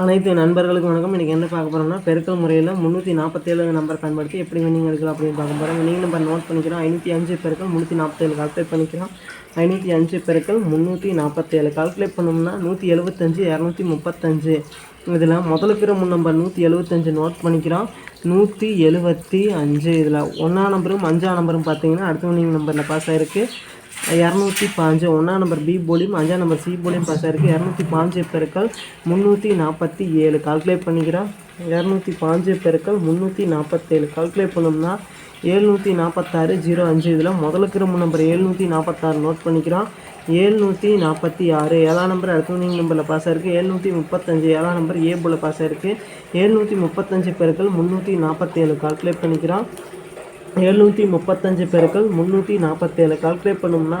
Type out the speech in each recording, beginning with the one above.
அனைத்து நண்பர்களுக்கும் வணக்கம். இன்றைக்கி என்ன பார்க்க போகிறோம்னா பெருக்கல் முறையில் முந்நூற்றி நாற்பத்தேழு நம்பர் பயன்படுத்தி எப்படி வினிங் எடுக்கலாம் அப்படின்னு பார்க்க போகிறோம் வினிங் நம்பர் நோட் பண்ணிக்கிறோம். ஐநூற்றி அஞ்சு பெருக்கள் முந்நூற்றி நாற்பத்தேழு கால்குலேட் பண்ணிக்கிறோம். ஐநூற்றி அஞ்சு பெருக்கள் முந்நூற்றி நாற்பத்தேழு கால்குலேட் பண்ணோம்னா நூற்றி எழுபத்தஞ்சு இரநூத்தி முப்பத்தஞ்சு. இதில் முதலுக்கிற முன் நம்பர் நூற்றி எழுபத்தஞ்சு நோட் பண்ணிக்கிறோம். நூற்றி எழுபத்தி அஞ்சு. இதில் ஒன்றாம் நம்பரும் அஞ்சாம் நம்பரும் பார்த்தீங்கன்னா அடுத்த வினிங் நம்பரில் பாஸ் ஆகிருக்கு இரநூத்தி பாஞ்சு ஒன்றாம் நம்பர் பி போலியும் அஞ்சாம் நம்பர் சி போலியும் பாஸ் ஆயிருக்கு இரநூத்தி பாஞ்சு பெருக்கள் முந்நூற்றி நாற்பத்தி ஏழு. கால்குலேட் பண்ணிக்கிறான் இரநூத்தி பாஞ்சு பெருக்கள் முந்நூற்றி நாற்பத்தேழு கால்குலேட் பண்ணோம்னா ஏழ்நூற்றி நாற்பத்தாறு ஜீரோ அஞ்சு. இதில் முதலுக்கு கிரும்பு நம்பர் ஏழ்நூற்றி நாற்பத்தாறு நோட் பண்ணிக்கிறோம் ஏழ்நூற்றி நாற்பத்தி ஆறு. ஏழாம் நம்பர் அடுத்தவனிங் நம்பரில் பாஸ் ஆயிருக்கு ஏழ்நூற்றி முப்பத்தஞ்சு. ஏழாம் நம்பர் ஏ போல பாஸ் ஆயிருக்கு ஏழ்நூற்றி முப்பத்தஞ்சு பேருக்கள் முந்நூற்றி நாற்பத்தேழு கால்குலேட் பண்ணிக்கிறோம் எழுநூற்றி முப்பத்தஞ்சு பெருக்கள் முந்நூற்றி நாற்பத்தேழு கால்குலேட் பண்ணோம்னா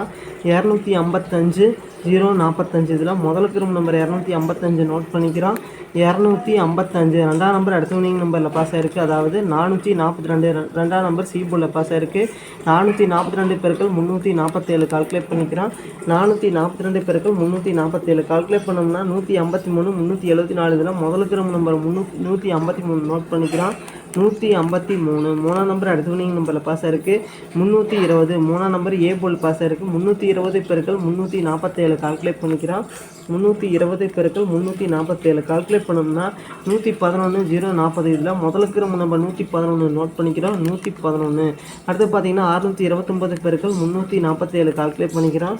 இரநூத்தி ஐம்பத்தஞ்சு ஜீரோ நாற்பத்தஞ்சு இதில் முதல் ரூம் நம்பர் இரநூத்தி ஐம்பத்தஞ்சு நோட் பண்ணிக்கிறோம். இரநூத்தி ஐம்பத்தஞ்சு. ரெண்டாம் நம்பர் அடுத்த வினிங் நம்பரில் பாஸ் ஆயிருக்கு. அதாவது நானூற்றி நாற்பத்தி ரெண்டு. ரெண்டாம் நம்பர் சி பாஸ் ஆயிருக்கு. நானூற்றி நாற்பத்தி ரெண்டு பெருக்கள் முந்நூற்றி நாற்பத்தேழு கால்குலேட் பண்ணிக்கிறோம். நானூற்றி நாற்பத்தி ரெண்டு பெருக்கள் முந்நூற்றி நாற்பத்தேழு கால்குலேட் பண்ணோம்னா நூற்றி ஐம்பத்தி மூணு முந்நூற்றி எழுபத்தி நாலு. இதில் முதல் ரூம் நம்பர் முந்நூற்றி நூற்றி ஐம்பத்தி மூணு நோட் பண்ணிக்கிறோம். நூற்றி ஐம்பத்தி மூணு. மூணாம் நம்பர் அடுத்தவனிங் நம்பரில் பாஸ் இருக்குது முந்நூற்றி இருபது. மூணாம் நம்பர் ஏ போல் பாஸ் இருக்குது முந்நூற்றி இருபது பெருக்கள் முந்நூற்றி நாற்பத்தேழு கால்குலேட் பண்ணிக்கிறான். முந்நூற்றி இருபது பெருக்கள் முந்நூற்றி நாற்பத்தேழு கால்குலேட் பண்ணோம்னா நூற்றி பதினொன்று ஜீரோ நாற்பது இதில் முதலுக்கு நம்ம நம்ம நூற்றி பதினொன்று நோட் பண்ணிக்கிறோம். நூற்றி பதினொன்று அடுத்து பார்த்தீங்கன்னா அறுநூற்றி இருபத்தொம்பது பெருக்கள் முந்நூற்றி நாற்பத்தேழு கால்குலேட் பண்ணிக்கிறோம்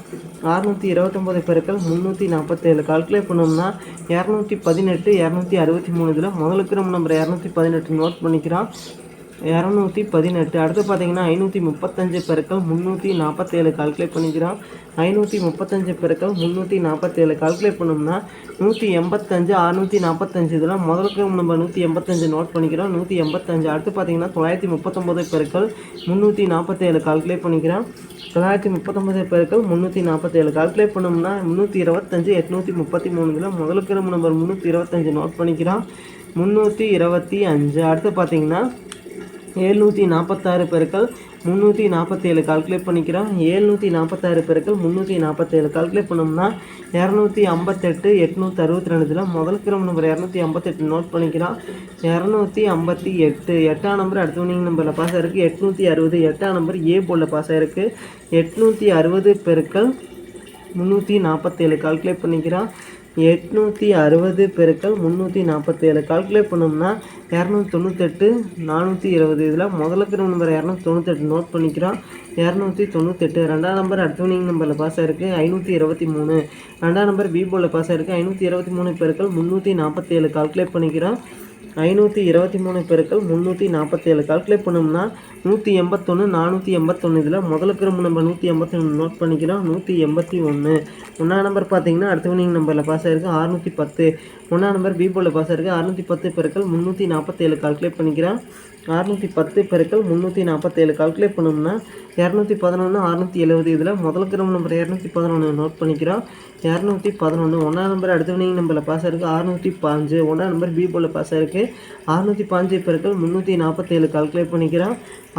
அறுநூற்றி இருபத்தொம்பது பெருக்கள் முந்நூற்றி நாற்பத்தேழு கால்குலேட் பண்ணோம்னா இரநூத்தி பதினெட்டு இரநூத்தி அறுபத்தி மூணு இதில் முதலுக்கு நம்ம நம்பர் இரநூத்தி பதினெட்டு நோட் பண்ணி பண்ணிக்கிறோம் இரநூத்தி பதினெட்டு. அடுத்து பார்த்தீங்கன்னா ஐநூற்றி முப்பத்தஞ்சு பெருக்கள் முந்நூற்றி நாற்பத்தேழு கால்குலேட் பண்ணிக்கிறோம். ஐநூற்றி முப்பத்தஞ்சு பெருக்கள் முந்நூற்றி நாற்பத்தேழு கால்குலேட் பண்ணோம்னா நூற்றி எண்பத்தஞ்சு அறுநூற்றி நாற்பத்தஞ்சு இதெல்லாம் முதலுக்கு நம்ம நூற்றி எண்பத்தஞ்சு நோட் பண்ணிக்கிறோம். நூற்றி எண்பத்தஞ்சு. அடுத்து பார்த்தீங்கன்னா தொள்ளாயிரத்தி முப்பத்தொம்போது பெருக்கள் முந்நூற்றி நாற்பத்தேழு கால்குலேட் பண்ணிக்கிறோம். தொள்ளாயிரத்தி முப்பத்தொம்பது பேருக்கு முந்நூற்றி நாற்பத்தேழு கால்குலேட் பண்ணோம்னா முந்நூற்றி இருபத்தஞ்சு எட்நூற்றி முப்பத்தி மூணுல முதலுக்கு நம்ம நம்பர் முந்நூற்றி இருபத்தஞ்சு நோட் பண்ணிக்கிறோம். முந்நூற்றி இருபத்தி அஞ்சு. அடுத்து பார்த்தீங்கன்னா ஏழ்நூற்றி நாற்பத்தாறு பெருக்கள் முந்நூற்றி நாற்பத்தேழு கால்குலேட் பண்ணிக்கிறோம். ஏழ்நூற்றி நாற்பத்தாறு பெருக்கள் முந்நூற்றி நாற்பத்தேழு. கால்குலேட் பண்ணோம்னா இரநூத்தி ஐம்பத்தெட்டு எட்நூற்றி அறுபத்தி ரெண்டுல முதல் கிரம் நம்பர் இரநூத்தி ஐம்பத்தெட்டு நோட் பண்ணிக்கிறோம். இரநூத்தி ஐம்பத்தி எட்டு. எட்டாம் நம்பர் அடுத்த வினிங் நம்பரில் பாஸ் ஆயிருக்கு. எட்நூற்றி அறுபது. எட்டாம் நம்பர் ஏ போல பாஸ் ஆயிருக்கு. எட்நூற்றி அறுபது பெருக்கள் முந்நூற்றி நாற்பத்தேழு. கால்குலேட் பண்ணிக்கிறோம். எட்நூற்றி அறுபது பெருக்கள் முந்நூற்றி நாற்பத்தேழு கால்குலேட் பண்ணோம்னா இரநூத்தி தொண்ணூத்தெட்டு நானூற்றி இருபது. இதில் முதலுக்கு நம்பர் இரநூத்தி தொண்ணூத்தெட்டு நோட் பண்ணிக்கிறோம். இரநூத்தி தொண்ணூத்தெட்டு. ரெண்டாம் நம்பர் அட்வினிங் நம்பரில் பாஸ் ஆயிருக்கு. ஐநூற்றி இருபத்தி மூணு. ரெண்டாம் நம்பர் பி போலில் பாஸ் ஆயிருக்கு. ஐநூற்றி இருபத்தி மூணு பெருக்கள் முந்நூற்றி நாற்பத்தேழு கால்குலேட் பண்ணிக்கிறோம். ஐநூற்றி இருபத்தி மூணு பெருக்கள் முந்நூற்றி நாற்பத்தி ஏழு. கால்குலேட் பண்ணோம்னா நூற்றி எண்பத்தொன்று நானூற்றி எண்பத்தொன்று இதில் முதல் ரொம்ப நம்ம நூற்றி எண்பத்தொன்று நோட் பண்ணிக்கிறோம். நூற்றி எண்பத்தி ஒன்று ஒன்றா நம்பர் பார்த்தீங்கன்னா அடுத்த வினிங் நம்பரில் பாஸ் ஆயிருக்கு அறுநூற்றி பத்து. ஒன்றா நம்பர் பி பாஸ் ஆயிருக்கு அறுநூற்றி பத்து பெருக்கள் முந்நூற்றி நாற்பத்தேழு கால்குலேட் பண்ணிக்கிறேன். அறநூற்றி பத்து பெருக்கள் முந்நூற்றி நாற்பத்தேழு கால்குலேட் பண்ணோம்னா இரநூத்தி பதினொன்று அறநூற்றி எழுபது இதில் முதல் கிரம் நம்பர் இரநூத்தி பதினொன்று நோட் பண்ணிக்கிறோம். இரநூத்தி பதினொன்று ஒன்றாம் நம்பர் அடுத்த வினிங் நம்பரில் பாஸ் இருக்குது அறுநூற்றி பாஞ்சு ஒன்றாம் நம்பர் பி போலில் பாஸ் இருக்குது அறுநூற்றி பாஞ்சு பெருக்கள் முந்நூற்றி நாற்பத்தேழு கால்குலேட் பண்ணிக்கிறோம்.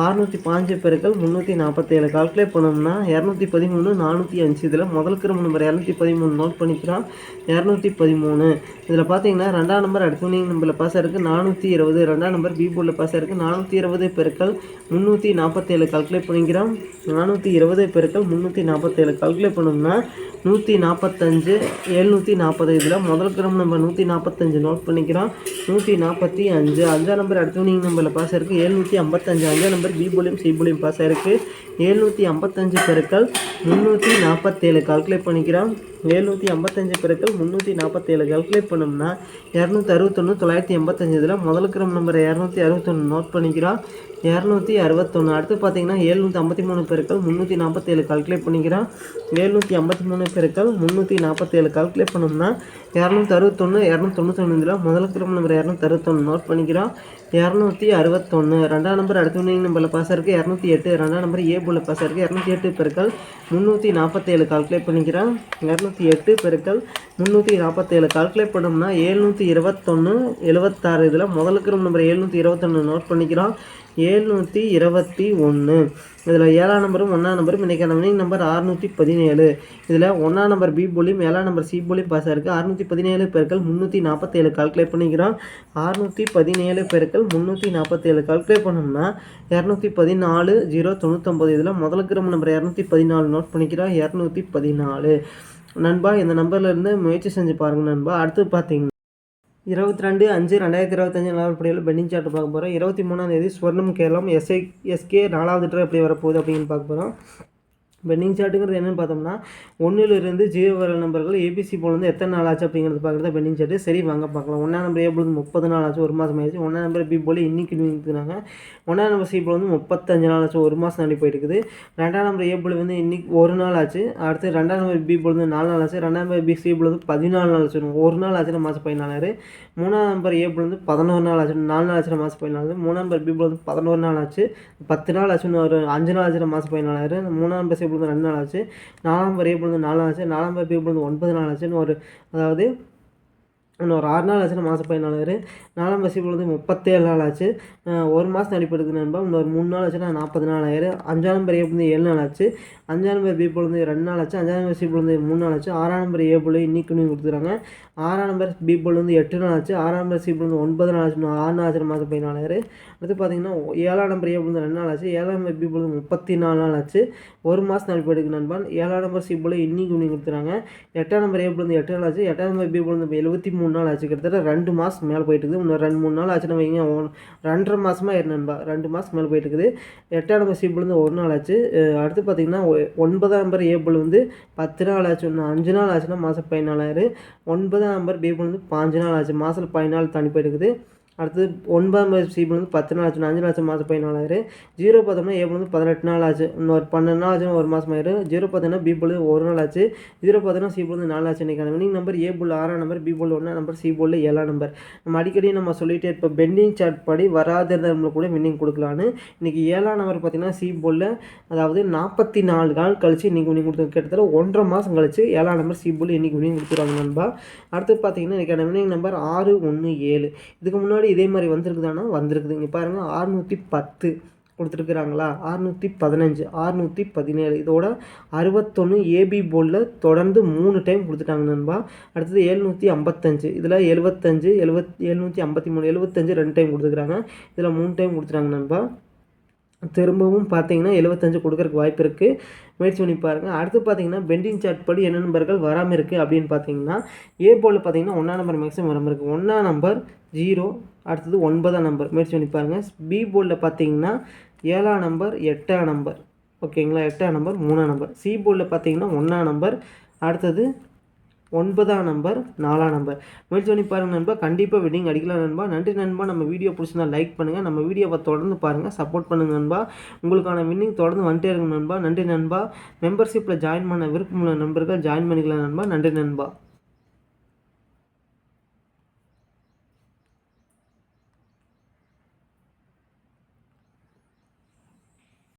அறுநூற்றி பாஞ்சு பெருக்கள் முந்நூற்றி நாற்பத்தேழு கால்குலேட் பண்ணோம்னா இரநூத்தி பதிமூணு நானூற்றி அஞ்சு இதில் முதல் கிரம நம்பர் இரநூத்தி பதிமூணு நோட் பண்ணிக்கிறோம். இரநூத்தி பதிமூணு இதில் பார்த்தீங்கன்னா ரெண்டாம் நம்பர் அடுத்த வினிங் நம்பரில் பாஸ் இருக்குது நானூற்றி இருபது ரெண்டாம் நம்பர் பி போலில் பாஸ் ஆயிருக்கு நானூற்றி இருபது பெருக்கள் முந்நூற்றி நாற்பத்தேழு கால்குலேட் பண்ணிக்கிறோம். நானூற்றி இருபது பெருக்கள் முந்நூற்றி நாற்பத்தேழு கால்குலேட் பண்ணோம்னா நூற்றி நாற்பத்தஞ்சு எழுநூற்றி நாற்பது இதில் முதல் கிரம் நம்பர் நூற்றி நாற்பத்தஞ்சு நோட் பண்ணிக்கிறோம். நூற்றி நாற்பத்தி அஞ்சு. அஞ்சாம் நம்பர் அடுத்தவனிங் நம்பரில் பாஸ் ஆயிருக்கு. எழுநூற்றி ஐம்பத்தஞ்சு. அஞ்சாம் நம்பர் பி போலியும் சி போலியும் பாஸ் ஆயிருக்கு. எழுநூற்றி ஐம்பத்தஞ்சு பெருக்கள் முந்நூற்றி நாற்பத்தேழு கால்குலேட் பண்ணிக்கிறோம். எழுநூற்றி ஐம்பத்தஞ்சு பெருக்கள் முந்நூற்றி நாற்பத்தேழு கால்குலேட் பண்ணோம்னா இரநூத்தி அறுபத்தொன்று தொள்ளாயிரத்தி எண்பத்தஞ்சு இதில் முதல் கிராம் நம்பர் இரநூத்தி அறுபத்தொன்று நோட் பண்ணிக்கிறோம். இரநூத்தி அறுபத்தொன்று அடுத்து பார்த்தீங்கன்னா ஏழ்நூற்றி ஐம்பத்தி மூணு பெருக்கள் முந்நூற்றி நாற்பத்தேழு கால்குலேட் பண்ணிக்கிறோம். ஏழ்நூற்றி ஐம்பத்தி மூணு பெருக்கள் முந்நூற்றி நாற்பத்தேழு கால்குலேட் பண்ணோம்னா இரநூத்தி அறுபத்தொன்று இரநூத்தி தொண்ணூத்தொன்று இதில் முதல் கிரம் நம்பர் இரநூத்தி அறுபத்தொன்று நோட் பண்ணிக்கிறோம். இரநூத்தி அறுபத்தொன்று ரெண்டாம் நம்பர் அடுத்த வினிங் நம்பரில் பாஸ் இருக்குது இரநூத்தி எட்டு ரெண்டாம் நம்பர் ஏ போல பாஸ் இருக்குது இரநூத்தி எட்டு பெருக்கள் முந்நூற்றி நாற்பத்தேழு கால்குலேட் பண்ணிக்கிறேன். இரநூத்தி எட்டு பெருக்கள் முந்நூற்றி நாற்பத்தேழு கால்குலேட் பண்ணோம்னா ஏழ்நூற்றி இருபத்தொன்று எழுபத்தாறு இதில் முதலுக்கு நம்பர் ஏழ்நூற்றி இருபத்தொன்று நோட் பண்ணிக்கிறோம். ஏழ்நூற்றி இருபத்தி ஒன்று இதில் ஏழாம் நம்பரும் ஒன்றாம் நம்பரும் இன்றைக்கான வினிங் நம்பர் அறுநூற்றி பதினேழு. இதில் ஒன்றாம் நம்பர் பி போலியும் ஏழாம் நம்பர் சி போலியும் பாஸ் இருக்குது அறுநூற்றி பதினேழு பேர்கள் முந்நூற்றி நாற்பத்தேழு கால்குலேட் பண்ணிக்கிறோம். அறுநூற்றி பதினேழு பேர்கள் முந்நூற்றி நாற்பத்தேழு கால்குலேட் பண்ணோம்னா இரநூத்தி பதினாலு ஜீரோ தொண்ணூத்தொம்பது. இதில் முதல் கிராம் நம்பர் இரநூத்தி பதினாலு நோட் பண்ணிக்கிறோம். இரநூத்தி பதினாலு. நண்பா இந்த நம்பர்லேருந்து முயற்சி செஞ்சு பாருங்கள் நண்பா. அடுத்து பார்த்தீங்கன்னா இருபத்தி ரெண்டு அஞ்சு ரெண்டாயிரத்தி இருபத்தஞ்சு நிலவரப்படியில் பெண்டிங் சார்ட் பார்க்க போகிறோம் இருபத்தி மூணாம் தேதி ஸ்வர்ணம் கேரளம் எஸ்ஐ எஸ்கே நாலாவது ட்ரை எப்படி வரப்போகுது அப்படின்னு பார்க்க போகிறோம் பெண்டிங் சார்ட்டுங்கிறது என்னென்னு பார்த்தோம்னா ஒன்றிலிருந்து ஜீரோ வர நம்பர்கள் ஏபிசி போல் வந்து எத்தனை நாள் ஆச்சு அப்படிங்கிறது பார்க்குறது பெண்டிங் சார்ட்டு சரி வாங்க பார்க்கலாம் ஒன்றா நம்பர் ஏ போலேருந்து வந்து முப்பது நாள் ஆச்சு ஒரு மாதம் ஆயிடுச்சு ஒன்றா நம்பர் பி போல் இன்னைக்கு நிறுத்தினாங்க ஒன்றாம் நம்பர் சி போல் வந்து முப்பத்தஞ்சு நாள் ஆச்சு ஒரு மாதம் நாளை போயிட்டு இருக்குது ரெண்டாம் நம்பர் ஏ போல் வந்து இன்னைக்கு ஒரு நாள் ஆச்சு அடுத்து ரெண்டாம் நம்பர் பி போல் வந்து நாலு நாள் ஆச்சு ரெண்டாம் நம்பர் பி சி போல் வந்து பதினாலு நாள் ஆச்சு ஒரு நாள் ஆச்சுன்னா மாதம் பதினாலாயிரு மூணாம் நம்பர் ஏ போல் வந்து பதினோரு நாள் ஆச்சு நாலு நாள் ஆச்சுன்னா மாதம் பதினாலு மூணாம் நம்பர் பி போல் வந்து பதினோரு நாள் ஆச்சு பத்து நாள் ஆச்சுன்னு ஒரு அஞ்சு நாள் ஆச்சு மாதம் பதினாலாயிரம் மூணாம் நம்பர் சி போல் ரெண்டு நாள் ஆச்சு. நாலாம் நம்பர் ஏ நாலு நாள் ஆச்சு. நாலாம் நம்பர் பி ஒன்பது நாள் ஆச்சுன்னு ஒரு அதாவது இன்னும் ஒரு ஆறு நாள் ஆச்சுன்னா மாதம் பதினாலாயிரம் நாலாம் பஸ் பொழுது முப்பத்தேழு நாள் ஆச்சு. ஒரு மாதம் அடிப்படுது நண்பா. இன்னொரு மூணு நாள் ஆச்சுன்னா நாற்பது நாள் ஆயிரம் அஞ்சாம் நம்பர் ஏ ஏழு நாள் ஆச்சு. அஞ்சாம் நம்பர் பி பொழுது ரெண்டு நாள் ஆச்சு. அஞ்சாம் நம்பர் சி பொழுது மூணு நாள் ஆச்சு. ஆறாம் நம்பர் ஏ பொழுது இன்னைக்கு நீங்கள் கொடுத்துருக்காங்க. ஆறாம் நம்பர் பி பொழுது எட்டு நாள் ஆச்சு. ஆறாம் நம்பர் சி பொழுது வந்து ஒன்பது நாள் ஆச்சு. இன்னும் ஆறு நாள் ஆச்சு மாதம் பதினாலாயிரம் அடுத்து பார்த்தீங்கன்னா ஏழாம் நம்பர் ஏ பொழுது ரெண்டு நாள் ஆச்சு. ஏழாம் நம்பர் பி பொழுது முப்பத்தி நாலு நாள் ஆச்சு. ஒரு மாதம் அடிப்படுது நண்பன் ஏழாம் நம்பர் சி பொழுது இன்னைக்கு நீங்கள் கொடுத்துறாங்க எட்டாம் நம்பர் ஏ பொழுது எட்டு நாள் ஆச்சு. எட்டாம் நம்பர் பி பொழுது எழுபத்தி மூணு மூணு நாள் ஆச்சு. கிட்டத்தட்ட ரெண்டு மாதம் மேலே போயிட்டு இருக்குது இன்னும் ரெண்டு மூணு நாள் ஆச்சுன்னா வைங்க. ரெண்டரை மாதமாக ஏறினா ரெண்டு மாதம் மேலே போயிட்டு இருக்குது எட்டாம் நம்பர் சி ஒரு நாள் ஆச்சு. அடுத்து பார்த்தீங்கன்னா ஒ- ஒன்பதாம் நம்பர் ஏ வந்து பத்து நாள் ஆச்சு. இன்னும் அஞ்சு நாள் ஆச்சுன்னா மாதம் பதினாலாயிரம். ஒன்பதாம் நம்பர் பி வந்து பாஞ்சு நாள் ஆச்சு. மாதம் பதினாலு தனி போயிட்டு இருக்குது அடுத்து ஒன்பதாம் நம்பர் சி வந்து பத்து நாள் ஆச்சு அஞ்சு லட்சம் மாதம் பதினாலாயிரம் ஜீரோ பார்த்தோம்னா ஏபிள் வந்து பதினெட்டு நாள் ஆச்சு. இன்னொரு பன்னெண்டு நாள் ஆச்சு ஒரு மாதம் ஆயிரும் ஜீரோ பார்த்தீங்கன்னா பி போல் ஒரு நாள் ஆச்சு. ஜீரோ பார்த்தோம்னா சி போல் வந்து நாலு ஆச்சு இன்றைக்கான வினிங் நம்பர் ஏ போல் ஆறாம் நம்பர் பி போல் ஒன்றா நம்பர் சி போல் ஏழாம் நம்பர் நம்ம அடிக்கடி நம்ம சொல்லிட்டே இப்போ பெண்டிங் சார்ட் படி வராத நம்மளுக்கு கூட வின்னிங் கொடுக்கலான்னு இன்றைக்கி ஏழாம் நம்பர் பார்த்தீங்கன்னா சி போலில் அதாவது நாற்பத்தி நாலு நாள் கழிச்சு இன்றைக்கி வினிங் கொடுத்து கிட்டத்தட்ட ஒன்றரை மாதம் கழிச்சு ஏழாம் நம்பர் சி போல் இன்றைக்கி வினிங் கொடுத்துருவாங்க நண்பா. அடுத்து பார்த்தீங்கன்னா இன்றைக்கான வினிங் நம்பர் ஆறு ஒன்று ஏழு. இதுக்கு முன்னாடி இதே மாதிரி வந்திருக்குதானா? வந்திருக்குது. இங்கே பாருங்கள் ஆறுநூற்றி பத்து கொடுத்துருக்குறாங்களா? ஆறுநூற்றி பதினஞ்சு ஆறுநூற்றி பதினேழு. இதோட அறுபத்தொன்று ஏபி போர்டில் தொடர்ந்து மூணு டைம் கொடுத்துட்டாங்க நண்பா. அடுத்தது எழுநூற்றி ஐம்பத்தஞ்சு. இதில் எழுபத்தஞ்சு எழுபத் எழுநூற்றி ஐம்பத்தி மூணு எழுபத்தஞ்சு ரெண்டு டைம் கொடுத்துருக்குறாங்க. இதில் மூணு டைம் கொடுத்துட்டாங்க நண்பா. திரும்பவும் பார்த்தீங்கன்னா எழுபத்தஞ்சு கொடுக்கறக்கு வாய்ப்பு இருக்குது முயற்சி பண்ணி பாருங்கள் அடுத்து பார்த்தீங்கன்னா பெண்டிங் சார்ட் படி என்ன நம்பர்கள் வராமல் இருக்குது அப்படின்னு பார்த்தீங்கன்னா ஏ போர்டில் பார்த்தீங்கன்னா ஒன்றாம் நம்பர் மேக்ஸிமம் வராமல் இருக்குது ஒன்றாம் நம்பர் ஜீரோ அடுத்தது ஒன்பதாம் நம்பர் முயற்சி பண்ணி பாருங்கள் பி போர்டில் பார்த்தீங்கன்னா ஏழாம் நம்பர் எட்டாம் நம்பர் ஓகேங்களா எட்டாம் நம்பர் மூணாம் நம்பர் சி போர்டில் பார்த்தீங்கன்னா ஒன்றாம் நம்பர் அடுத்தது ஒன்பதாம் நம்பர் நாலாம் நம்பர். முயற்சி பண்ணி பாருங்கள் நண்பா. கண்டிப்பாக விடிங் அடிக்கலாம் நண்பா. நன்றி நண்பா. நம்ம வீடியோ பிடிச்சிருந்தா லைக் பண்ணுங்கள் நம்ம வீடியோவை தொடர்ந்து பாருங்கள் சப்போர்ட் பண்ணுங்கள் நண்பா. உங்களுக்கான வின்னிங் தொடர்ந்து வந்துட்டே இருக்கும் நண்பா. நன்றி நண்பா. மெம்பர்ஷிப்பில் ஜாயின் பண்ண விருப்பமுள்ள நண்பர்கள் ஜாயின் பண்ணிக்கலாம் நண்பா. நன்றி நண்பா.